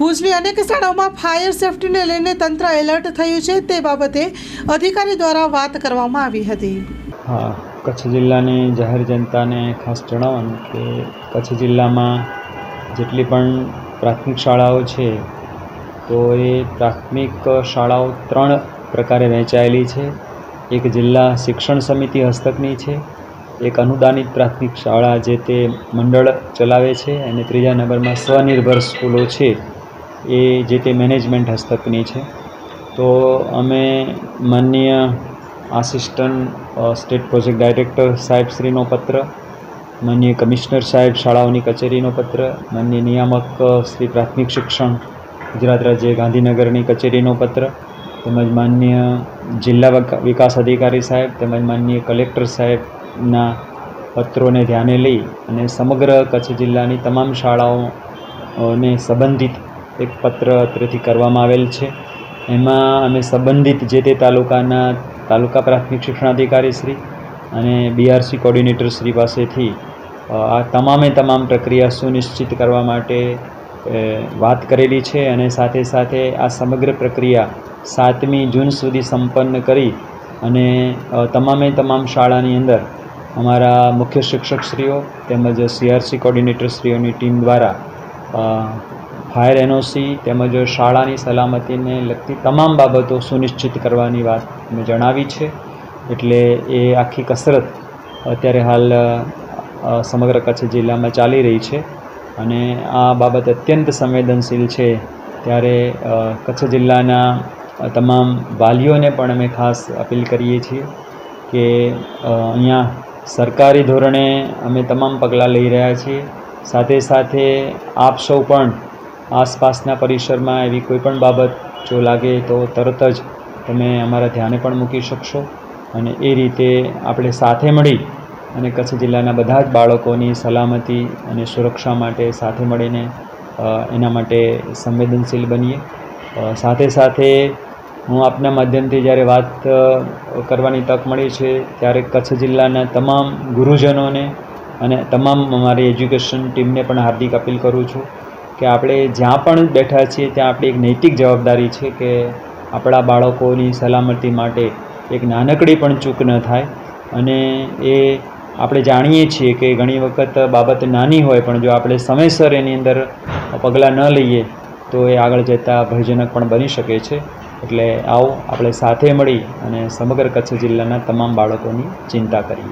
ભુજની અનેક શાળાઓમાં ફાયર સેફટીને લઈને તંત્ર એલર્ટ થયું છે તે બાબતે અધિકારી દ્વારા વાત કરવામાં આવી હતી. હા, કચ્છ જિલ્લાની જાહેર જનતાને ખાસ જણાવવાનું કે કચ્છ જિલ્લામાં જેટલી પણ પ્રાથમિક શાળાઓ છે, તો એ પ્રાથમિક શાળાઓ ત્રણ પ્રકારે વહેંચાયેલી છે. એક જિલ્લા શિક્ષણ સમિતિ હસ્તકની છે, એક અનુદાનિત પ્રાથમિક શાળા જે તે મંડળ ચલાવે છે, અને ત્રીજા નંબરમાં સ્વનિર્ભર સ્કૂલો છે. એ જે તે મેનેજમેન્ટ હસ્તકની છે. તો અમે માનનીય આસિસ્ટન્ટ સ્ટેટ પ્રોજેક્ટ ડાયરેક્ટર સાહેબશ્રીનો પત્ર, માનનીય કમિશનર સાહેબ શાળાઓની કચેરીનો પત્ર, માનનીય નિયામક શ્રી પ્રાથમિક શિક્ષણ, ગુજરાત રાજ્ય ગાંધીનગરની કચેરીનો પત્ર, તેમજ માનનીય જિલ્લા વિકાસ અધિકારી સાહેબ, તેમજ માનનીય કલેક્ટર સાહેબના પત્રોને ધ્યાને લઈ અને સમગ્ર કચ્છ જિલ્લાની તમામ શાળાઓને સંબંધિત એક પત્ર અત્રેથી કરવામાં આવેલ છે. એમાં અમે સંબંધિત જે તે તાલુકાના, તાલુકા પ્રાથમિક શિક્ષણાધિકારી શ્રી અને બીઆરસી કોર્ડિનેટર શ્રી પાસેથી આ તમામે તમામ પ્રક્રિયા સુનિશ્ચિત કરવા માટે વાત કરેલી છે અને સાથે સાથે આ સમગ્ર પ્રક્રિયા સાતમી જૂન સુધી સંપન્ન કરી અને તમામે તમામ શાળાની અંદર અમારા મુખ્ય શિક્ષકશ્રીઓ તેમજ સીઆરસી કોર્ડિનેટરશ્રીઓની ટીમ દ્વારા ફાયર એનઓસી તેમજ શાળાની સલામતીને લગતી તમામ બાબતો સુનિશ્ચિત કરવાની વાત મેં જણાવી છે. એટલે એ આખી કસરત અત્યારે હાલ સમગ્ર કચ્છ જિલ્લામાં ચાલી રહી છે અને આ બાબત અત્યંત સંવેદનશીલ છે. ત્યારે કચ્છ જિલ્લાના તમામ વાલીઓને પણ અમે ખાસ અપીલ કરીએ છીએ કે અહીંયા સરકારી ધોરણે અમે તમામ પગલાં લઈ રહ્યા છીએ. સાથે સાથે આપ સૌ પણ આસપાસના પરિસરમાં એવી કોઈપણ બાબત જો લાગે તો તરત જ તમે અમારા ધ્યાને પણ મૂકી શકશો. અને એ રીતે આપણે સાથે મળી અને કચ્છ જિલ્લાના બધા જ બાળકોની સલામતી અને સુરક્ષા માટે સાથે મળીને એના માટે સંવેદનશીલ બનીએ. સાથે સાથે હું આપના માધ્યમથી જ્યારે વાત કરવાની તક મળી છે ત્યારે કચ્છ જિલ્લાના તમામ ગુરુજનોને અને તમામ અમારી એજ્યુકેશન ટીમને પણ હાર્દિક અપીલ કરું છું. કે આપણે જ્યાં પણ બેઠા છીએ ત્યાં આપણી એક નૈતિક જવાબદારી છે કે આપણા બાળકોની સલામતી માટે એક નાનકડી પણ ચૂક ન થાય. અને એ આપણે જાણીએ છીએ કે ઘણી વખત બાબત નાની હોય પણ જો આપણે સમયસર એની અંદર પગલાં ન લઈએ, તો એ આગળ જતાં ભયજનક પણ બની શકે છે. એટલે આવો આપણે સાથે મળી અને સમગ્ર કચ્છ જિલ્લાના તમામ બાળકોની ચિંતા કરીએ.